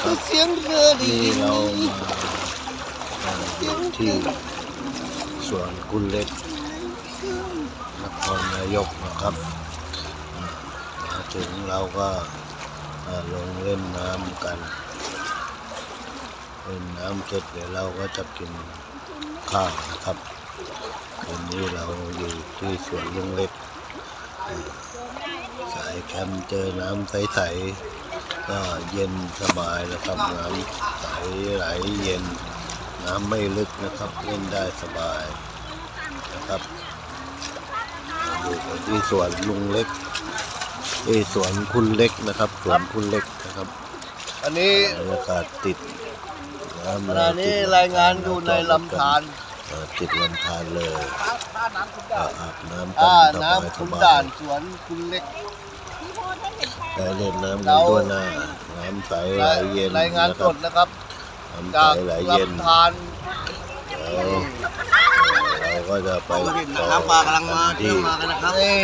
ครับเสียงเรือดีนี่เรามาที่สวนกุลเล็กนครนายกนะครับมาถึงเราก็ลงเล่นน้ำกันเล่นน้ำเสร็จเดี๋ยวเราก็จะกินข้าวนะครับวันนี้เราอยู่ที่สวนลุงเล็กเอ่อสายแคมเจอน้ำใสๆ ก็เย็นสบายนะครับน้ำใสไหลเย็น น้ำไม่ลึกนะครับเล่นได้สบายนะครับอยู่กันที่สวนลุงเล็กที่สวนคุณเล็กนะครับสวนคุณเล็กนะครับ อันนี้บรรยากาศติดน้ำขณะนี้รายงานอยู่ในลำธารเอ่อติดลำธารเลยก็อาบน้ำกัอ่านสบายน้ำสขุนบาด่ายนสวนคุณเล็ก ได้เล่นน้ำกัเรานตัวหน้า น้ำใสไหลเย็นรายงานนะคสรับดนะครับ น้ำใสจากไหลเย็นลำธารแล้วเราก็จะไปต่อน้ำปลากำลังมาที่เที่ยวมากันนะครับนี่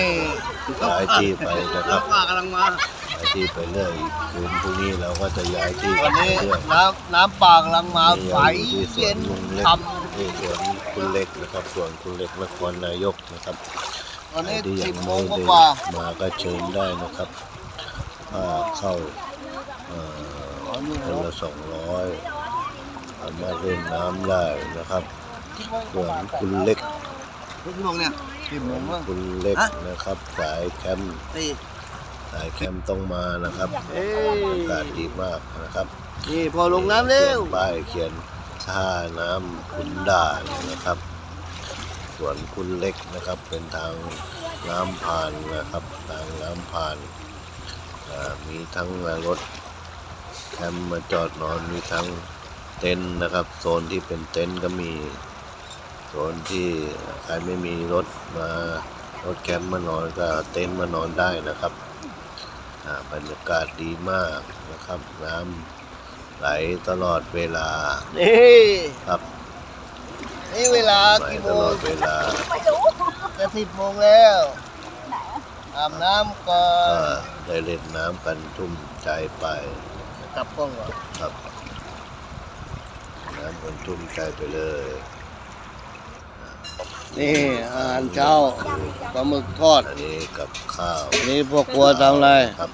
ย้ายที่ไปนะครับน้ำปลากำลังมาย้ายที่ไปเรื่อยคืนพรุ่งนี้เราก็จะย้ายที่วันไปนี้เรื่อยน้ำน้ำปลากำลังมานี่ใสเราอยู่ที่สวเย็นนลุงเล็กฉ่ที่สวนคุณเล็กนะครับสวนคุณเล็กนครนายกนะครับำวันนี้ใครที่ยัสิบงโมไม่งได้กว่ามาก็เชิญได้นะครับ ค่าเข้าเอ่อคนละสองร้อยสามารถเล่นน้ำได้นะครับสวนคุณเล็กทุกโมงเนี่ยสิบโมงมั้งคุณเล็กนะครับ สายแคมป์สี่สายแคมป์ต้องมานะครับเอ้อากาศดีมากนะครับ นี่พอลงน้ำเร็วขียนป้ายเขียนท่าน้ำขุนด่านนะครับสวนคุณเล็กนะครับเป็นทางน้ำผ่านนะครับ ทางน้ำผ่านอ่า มีทั้งรถแคมป์มาจอดนอนมีทั้งเต็นท์นะครับ โซนที่เป็นเต็นท์ก็มี โซนที่ใครไม่มีรถมารถแคมป์มานอนก็เอาเต็นท์มานอนได้นะครับอ่าบรรยากาศดีมากนะครับ น้ำไหลตลอดเวลานี่ครับนี่เวลาไหลกี่โมตลงอดเวลาจะสิบโมงแล้ว อาบน้ำก่อก็นได้เล่นน้ำกันทุ่มใจไปกลับกล้องก่อนครับน้ำกันทุ่มใจไปเลยนี่อาหารเช้าปลาหมึกทอด อันนี้กับข้าวนี่พวกครัวทำอะไรครับ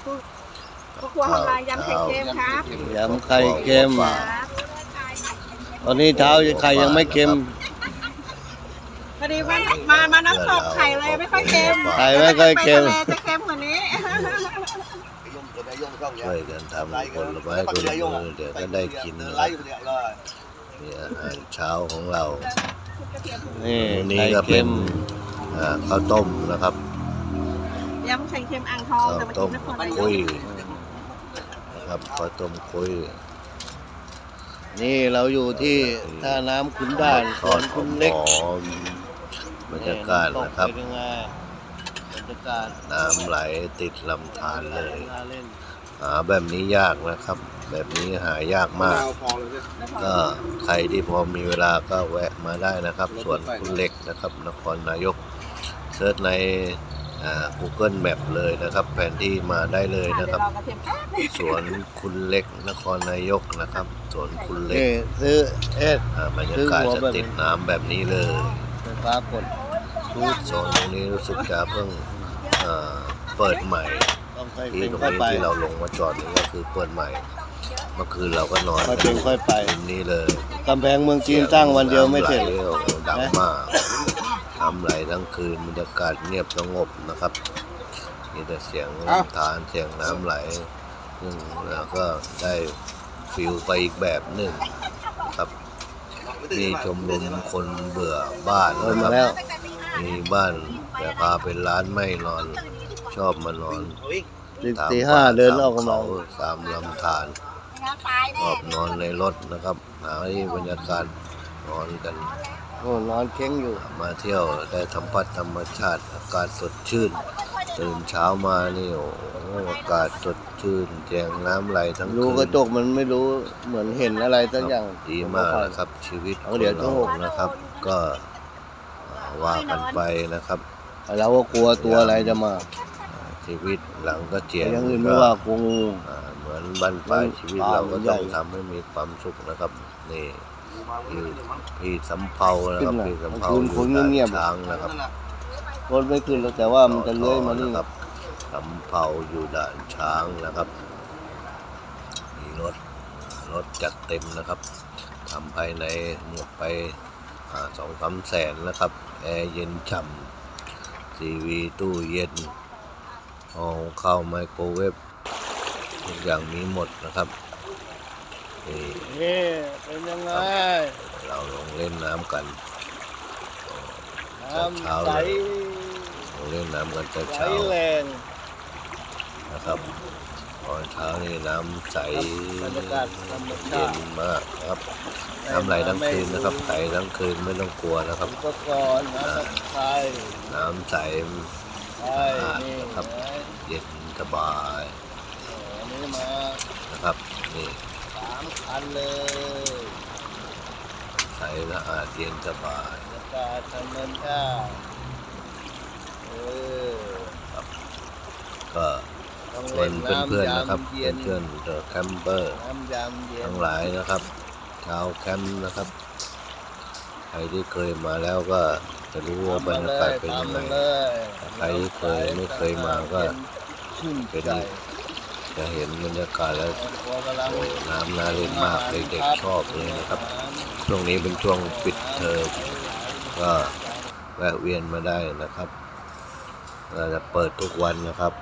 พวกครัวทำลายยำไข่เค็มครับยำไข่เค็มครับตอนนี้เช้าไข่ยังไม่เค็ม พอดีว่ามามาน้ำตกไข่เลยไม่ค่อยเค็มไข่ไม่ค่อยเค็มไปทะลจะเค็มกว่านี้ช่วยกันทำผลไม้คนละมือเดี๋ยวก็ได้กินนะครับนี่อาหารเช้าของเรา นี่วันนี้ไข่ก็เป็เค็นมอ่าข้าวต้มนะครับยำไข่เค็มอ่างทองข้าวแต่มาต้กิมนนครนายคุกยนะครับข้าวต้มคุยนี่เราอยู่ที่ท่าน้ำขุนด่านทสอวดนหคุณเล็กอมๆ บรรยากาศนะครับเป็นยังไงบรรยากาศน้ำไหลติดลำธารเลยน่าเล่นหาแบบนี้ยากนะครับ แบบนี้หายากมาก ก็ใครที่พอมีเวลาก็แวะมาได้นะครับสวนคุณเล็กนะครับ นครนายกเซิร์ชในอ่า Google Map เลยนะครับ แผนที่มาได้เลยเดี๋นะยวครับเรากระเทียมแป๊บนึงสวนคุณเล็กนครนายกนะครับ สวนคุณเล็กนี่ซื้อเอสอ่าบรรยากาศจะติดน้ำแบบนี้เลย ไฟฟ้ากดโซนตรงนี้รู้สึกจะเพิ่งเอ่อเปิดใหม่ต้องใส่ที่เป็นตรงค่อยนี้ไปที่เราลงมาจอดนี่ก็คือเปิดใหม่เมื่อคืนเราก็นอนค่อยเป็นค่อยไปริมนี้เลยกำแพงเมืองจีนสร้างวันเดียวไม่เสร็จน้ำไหลโอ้โหดังมากทำไหลทั้งคืนบรรยากาศเงียบสงบนะครับมีแต่เสียงลำธารเสียงน้ำไหลซึ่งเราก็ได้ฟิลไปอีกแบบหนึ่งครับ มีชมรมคนเบื่อบ้านเดินนะคมารับแล้วมีบ้านแต่พาเป็นร้านไม่นอน ชอบมานอนตีตามตีห้าป่เดินออกกำตามลังเขาตามลำธารชอบนอนในรถนะครับ หาที่บรรยากาศนอนกันโอ้นอนเค้งอยู่ มาเที่ยวได้สัมผัสธรรมชาติอากาศสดชื่น ตื่นเช้ามานี่โอ้โหอากาศสดชื่นแจงน้ำไหลทั้งคืน รู้กระจกมันไม่รู้เหมือนเห็นอะไรสักอย่าง ดีมากนะครับ ชีวิตขเอาองเดี๋ยวจะเราหกนะครับ ก็ว่ากันไปนะครับเราก็กลัวตัวอะไรจะมาชีวิตหลังก็เจียนอย่างอื่นไม่ว่ากลัวงู อ่าเหมือนมือนบ้านปลายชีวิตเราก็ต้องทำให้มีความสุขนะครับนี่พี่พี่สำเภานะครับพี่สำเภาอยู่ด่านช้างนะครับ รถไม่ขึ้นแล้วแต่ว่ามันจะเลื้อยมานี่นะครับสำเภาอยู่ด่านช้างนะครับ มีรถรถจัดเต็มนะครับทำภายในหมดไปสองสามแสนนะครับแอร์เย็นฉ่ำทีวีตู้เย็นห้องเข้าวไมโครเวฟทุกอย่างมีหมดนะครับนี่นี่เป็นยังไง เราลงเล่นน้ำกัน น้ำใสลง เล่นน้ำกันแต่ใสเช้าแรงนะครับตอนเช้านี่น้ำใสบรรยากาศธรรมชาเย็นติมากครับน้ำไหลทั้งคืนนะครับใสทั้งคืนไม่ต้องกลัวนะครับอุปกรณ์น้ำตะไคร้น้ำใสใช่นี่ครับเย็นสบายอันนี้มานะครับนี่สามคันเลยใสสะอาดเย็นสบายบรรยากาศธรรมชาติเออ ก็ต้องชวเล่นนเพื่อนๆน้ำนะครับยามเย็นเพื่อนๆเดอะแคมเปอร์น้ำยามเย็นทั้งหลายนะครับชาวแคมป์นะครับ ใครที่เคยมาแล้วก็จะรู้ว่าบรรยากาศเป็นยังไงตามมาเลยใครที่เคยไม่เคยมาก็ชื่นเป็นใจจะเห็นบรรยากาศแล้วครอบครัวกำลังโอ้น้ำน่าเล่นมากเด็กๆชอบเลยนะครับ ช่วงนี้เป็นช่วงปิดเทอมก็แวะเวียนมาได้นะครับ เราจะเปิดทุกวันนะครับ